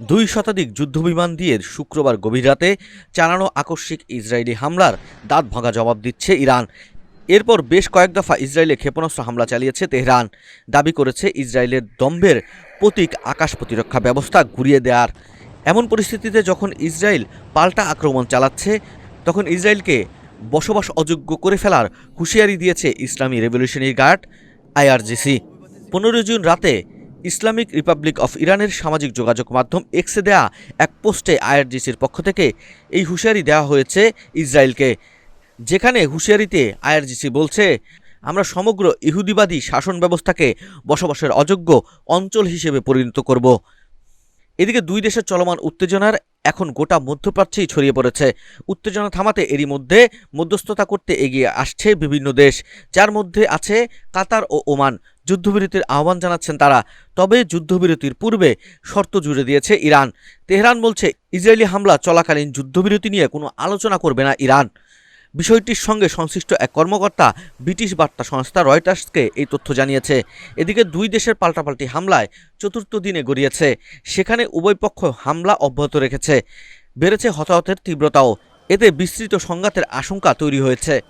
দুই শতাধিক যুদ্ধবিমান দিয়ে শুক্রবার গভীর রাতে চালানো আকস্মিক ইসরায়েলি হামলার দাঁত ভাঙা জবাব দিচ্ছে ইরান। এরপর বেশ কয়েক দফা ইসরায়েলে ক্ষেপণাস্ত্র হামলা চালিয়েছে তেহরান। দাবি করেছে ইসরায়েলের দম্ভের প্রতীক আকাশ প্রতিরক্ষা ব্যবস্থা ঘুরিয়ে দেওয়ার এমন পরিস্থিতিতে যখন ইসরায়েল পাল্টা আক্রমণ চালাচ্ছে, তখন ইসরায়েলকে বসবাস অযোগ্য করে ফেলার হুঁশিয়ারি দিয়েছে ইসলামী রেভলিউশনারি গার্ড আইআরজিসি। পনেরো জুন রাতে ইসলামিক রিপাবলিক অফ ইরানের সামাজিক যোগাযোগ মাধ্যম এক্সে দেয়া এক পোস্টে আইআরজিসির পক্ষ থেকে এই হুঁশিয়ারি দেওয়া হয়েছে ইসরায়েলকে, যেখানে হুঁশিয়ারিতে আইআরজিসি বলছে, আমরা সমগ্র ইহুদিবাদী শাসন ব্যবস্থাকে বসবাসের অযোগ্য অঞ্চল হিসেবে পরিণত করব। এদিকে দুই দেশের চলমান উত্তেজনার এখন গোটা মধ্যপ্রাচ্যেই ছড়িয়ে পড়েছে। উত্তেজনা থামাতে এরই মধ্যে মধ্যস্থতা করতে এগিয়ে আসছে বিভিন্ন দেশ, যার মধ্যে আছে কাতার ও ওমান। যুদ্ধবিরতির আহ্বান জানাচ্ছেন তারা। তবে যুদ্ধবিরতির পূর্বে শর্ত জুড়ে দিয়েছে ইরান। তেহরান বলছে, ইসরায়েলি হামলা চলাকালীন যুদ্ধবিরতি নিয়ে কোনো আলোচনা করবে না ইরান। বিষয়টির সঙ্গে সংশ্লিষ্ট এক কর্মকর্তা ব্রিটিশ বার্তা সংস্থা রয়টার্সকে এই তথ্য জানিয়েছে। এদিকে দুই দেশের পাল্টাপাল্টি হামলায় চতুর্থ দিনে গড়িয়েছে। সেখানে উভয় পক্ষ হামলা অব্যাহত রেখেছে। বেড়েছে হতাহতের তীব্রতাও। এতে বিস্তৃত সংঘাতের আশঙ্কা তৈরি হয়েছে।